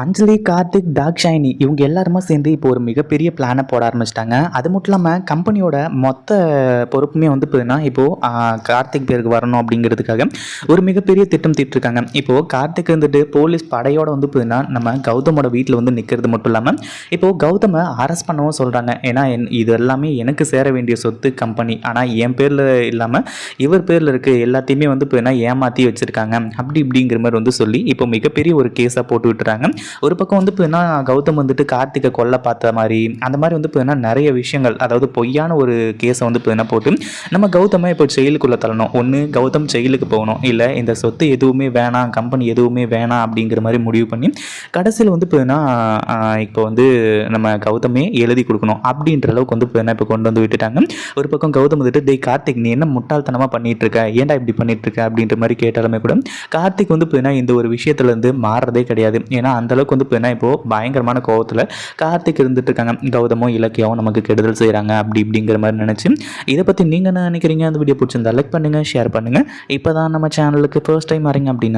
அஞ்சலி Karthik talk Saini இவங்க எல்லாருமே சேர்ந்து இப்போ ஒரு மிகப்பெரிய பிளானை போட ஆரம்பிச்சிட்டாங்க. அது மட்டும் இல்லாமல் கம்பெனியோட மொத்த பொறுப்புமே வந்து பார்த்தீங்கன்னா இப்போது கார்த்திக் பேருக்கு வரணும் அப்படிங்கிறதுக்காக ஒரு மிகப்பெரிய திட்டம் தீட்டிருக்காங்க. இப்போது கார்த்திக் வந்துட்டு போலீஸ் படையோட வந்து பார்த்தீங்கன்னா நம்ம கௌதமோட வீட்டில் வந்து நிற்கிறது மட்டும் இல்லாமல் இப்போது கௌதமை அரெஸ்ட் பண்ணவும் சொல்கிறாங்க ஏன்னா என் இது எல்லாமே எனக்கு சேர வேண்டிய சொத்து கம்பெனி ஆனால் என் பேரில் இல்லாமல் இவர் பேரில் இருக்க எல்லாத்தையுமே வந்து பார்த்தீங்கன்னா ஏமாற்றி வச்சுருக்காங்க. அப்படி இப்படிங்கிற மாதிரி வந்து சொல்லி இப்போ மிகப்பெரிய ஒரு கேஸாக போட்டு விட்டுறாங்க. ஒரு பக்கம் வந்து இப்போ என்ன கௌதம் வந்துட்டு கார்த்திகை கொல்ல பார்த்த மாதிரி அந்த மாதிரி வந்து பார்த்தீங்கன்னா நிறைய விஷயங்கள் அதாவது பொய்யான ஒரு கேஸை வந்து பார்த்தீங்கன்னா போட்டு நம்ம கௌதமை இப்போ செயலுக்குள்ளே தள்ளணும். ஒன்று கௌதம் செயலுக்கு போகணும். இல்லை இந்த சொத்து எதுவுமே வேணாம் கம்பெனி எதுவுமே வேணாம் அப்படிங்கிற மாதிரி முடிவு பண்ணி கடைசியில் வந்து இப்போ என்ன இப்போ வந்து நம்ம கௌதமே எழுதி கொடுக்கணும் அப்படின்ற அளவுக்கு வந்து பார்த்தீங்கன்னா இப்போ கொண்டு வந்து விட்டுட்டாங்க. ஒரு பக்கம் கௌதம் வந்துட்டு டே கார்த்திக் நீ என்ன முட்டாள்தனமாக பண்ணிட்டு இருக்க ஏன்டா இப்படி பண்ணிட்டு இருக்க அப்படின்ற மாதிரி கேட்டாலுமே கூட கார்த்திக் வந்து பார்த்தீங்கன்னா இந்த ஒரு விஷயத்துலேருந்து மாறுறதே கிடையாது. ஏன்னா அந்த அளவுக்கு வந்து பார்த்தீங்கன்னா இப்போ பயங்கரமான கோவத்தில் கார்த்திக் இருந்துட்டு இருக்காங்க கௌதமும் இலக்கியாவும் நமக்கு கெடுதல் செய்கிறாங்க அப்படி இப்படிங்கிற மாதிரி நினச்சி இதை பற்றி நீங்கள் என்ன நினைக்கிறீங்க? அந்த வீடியோ பிடிச்சிருந்தா லைக் பண்ணுங்கள் ஷேர் பண்ணுங்கள் இப்போ தான் நம்ம சேனலுக்கு ஃபர்ஸ்ட் டைம் வரீங்க அப்படின்னா